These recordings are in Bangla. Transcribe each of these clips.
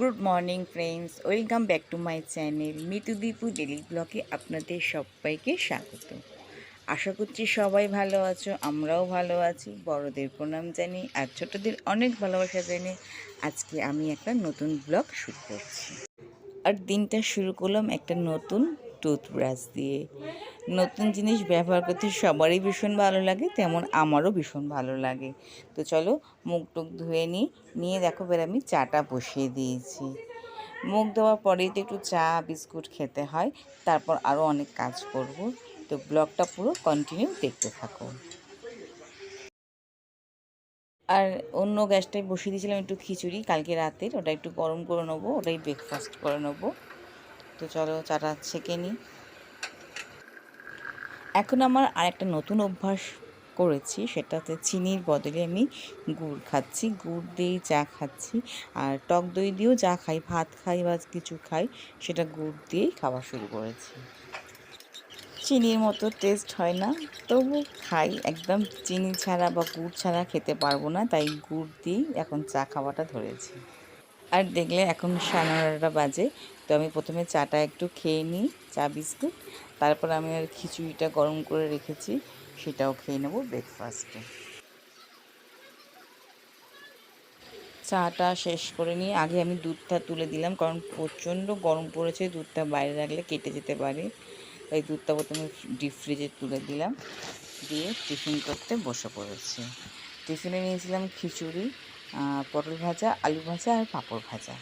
Good morning friends, welcome back to my channel Mitu Dipu daily ব্লগে আপনাদের সবাইকে স্বাগত। আশা করছি সবাই ভালো আছো, আমরাও ভালো আছি, বড়দের প্রণাম জানি আর ছোটদের অনেক ভালোবাসা জানি আজকে আমি একটা নতুন ব্লগ শুরু করছি। আর দিনটা শুরু করলাম একটা নতুন টুথব্রাশ দিয়ে। নতুন জিনিস ব্যবহার করতে সবারই ভীষণ ভালো লাগে, তেমন আমারও ভীষণ ভালো লাগে। তো চলো মুখ টুক ধুয়ে নিই, নিয়ে দেখো বের আমি চাটা বসিয়ে দিয়েছি। মুখ ধোয়ার পরেই তো একটু চা, বিস্কুট খেতে হয়, তারপর আরও অনেক কাজ করব। তো ব্লগটা পুরো কন্টিনিউ দেখতে থাকো। আর অন্য গ্যাসটায় বসিয়ে দিয়েছিলাম একটু খিচুড়ি, কালকে রাতের, ওটা একটু গরম করে নেব, ওটাই ব্রেকফাস্ট করে নেব। তো চলো চাটা ছেঁকে নিই। এখন আমার আর একটা নতুন অভ্যাস করেছি, সেটাতে চিনির বদলে আমি গুড় খাচ্ছি। গুড় দিয়েই চা খাচ্ছি আর টক দই দিয়েও যা খাই, ভাত খাই বা কিছু খাই, সেটা গুড় দিয়েই খাওয়া শুরু করেছি। চিনির মতো টেস্ট হয় না, তবু খাই। একদম চিনি ছাড়া বা গুড় ছাড়া খেতে পারব না, তাই গুড় দিয়েই এখন চা খাওয়াটা ধরেছি। আর দেখলে এখন সাড়ে বাজে। তো আমি প্রথমে চাটা একটু খেয়ে নিই, চা, বিস্কুট। তারপর আমি আর খিচুড়িটা গরম করে রেখেছি, সেটাও খেয়ে নেব ব্রেকফাস্টে চাটা শেষ করে নিয়ে আগে আমি দুধটা তুলে দিলাম, কারণ প্রচণ্ড গরম পড়েছে, দুধটা বাইরে রাখলে কেটে যেতে পারে। তাই দুধটা প্রথমে ডিপ ফ্রিজে তুলে দিলাম। দিয়ে টিফিন করতে বসে পড়েছি। টিফিনে নিয়েছিলাম খিচুড়ি পটল ভাজা, আলু ভাজা আর পাঁপড় ভাজা।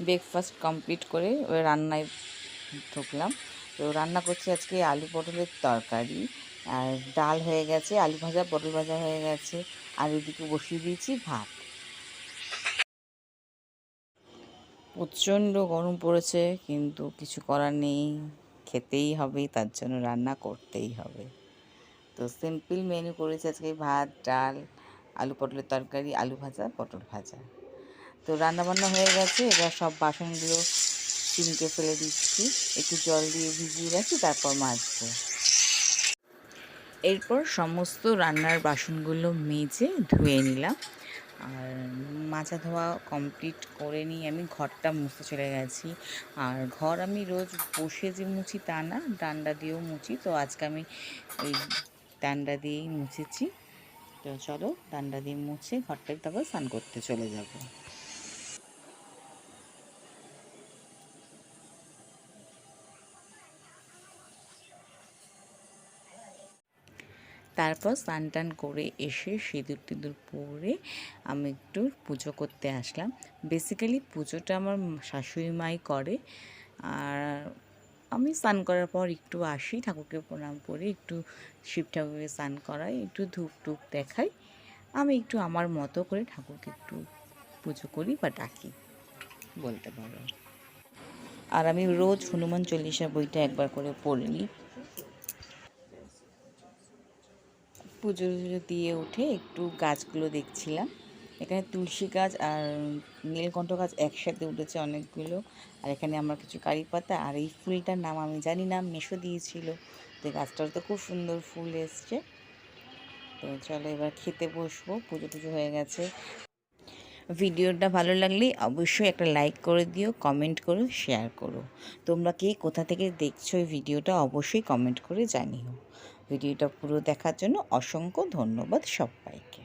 ব্রেকফাস্ট কমপ্লিট করে রান্নায় ঢুকলাম। তো রান্না করছি আজকে আলু পটলের তরকারি। আর ডাল হয়ে গেছে, আলু ভাজা, পটল ভাজা হয়ে গেছে। আর এদিকে বসিয়ে দিয়েছি ভাত। প্রচণ্ড গরম পড়েছে, কিন্তু কিছু করার নেই। খেতেই হবে, তার জন্য রান্না করতেই হবে। তো সিম্পল মেনু করেছি আজকে ভাত, ডাল, আলু পটলের তরকারি, আলু ভাজা, পটল ভাজা। তো রান্নাবান্না হয়ে গেছে, এবার সব বাসনগুলো সিঙ্কে ফেলে দিচ্ছি। একটু জল দিয়ে ভিজিয়ে রাখি, তারপর মাজবো। এরপর সমস্ত রান্নার বাসনগুলো মেজে ধুয়ে নিলাম। আর মাজা ধোয়া কমপ্লিট করে নিয়ে আমি ঘরটা মুছতে চলে গেছি। আর ঘর আমি রোজ বসে যে মুছি তা না, ডান্ডা দিয়েও মুছি। তো আজকে আমি ওই ডান্ডা দিয়েই মুছেছি। তো চলো ডান্ডা দিয়ে মুছে ঘরটাকে তারপর স্নান করতে চলে যাব। তারপর স্নান টান করে এসে সিঁদুর টিঁদুর পরে আমি একটু পুজো করতে আসলাম। বেসিক্যালি পুজোটা আমার শাশুড়ি মাই করে, আর আমি স্নান করার পর একটু আসি, ঠাকুরকে প্রণাম করে একটু শিব ঠাকুরকে স্নান করাই, একটু ধূপ টুপ দেখাই। আমি একটু আমার মতো করে ঠাকুরকে একটু পুজো করি বা ডাকি, বলতে পারো। আর আমি রোজ হনুমান চল্লিশা বইটা একবার করে পড়ে। নিই পুজো টুজো দিয়ে উঠে একটু গাছগুলো দেখছিলাম। এখানে তুলসী গাছ আর নীলকণ্ঠ গাছ একসাথে উঠেছে অনেকগুলো। আর এখানে আমার কিছু কারি পাতা আর এই ফুলটার নাম আমি জানি না, মেশো দিয়েছিল। তো গাছটার তো খুব সুন্দর ফুল এসছে। তো চলো এবার খেতে বসবো, পুজো টুজো হয়ে গেছে। ভিডিওটা ভালো লাগলে অবশ্যই একটা লাইক করে দিও, কমেন্ট করো, শেয়ার করো। তোমরা কে কোথা থেকে দেখছ এই ভিডিওটা অবশ্যই কমেন্ট করে জানিও। ভিডিওটা পুরো দেখার জন্য অসংখ্য ধন্যবাদ সবাইকে।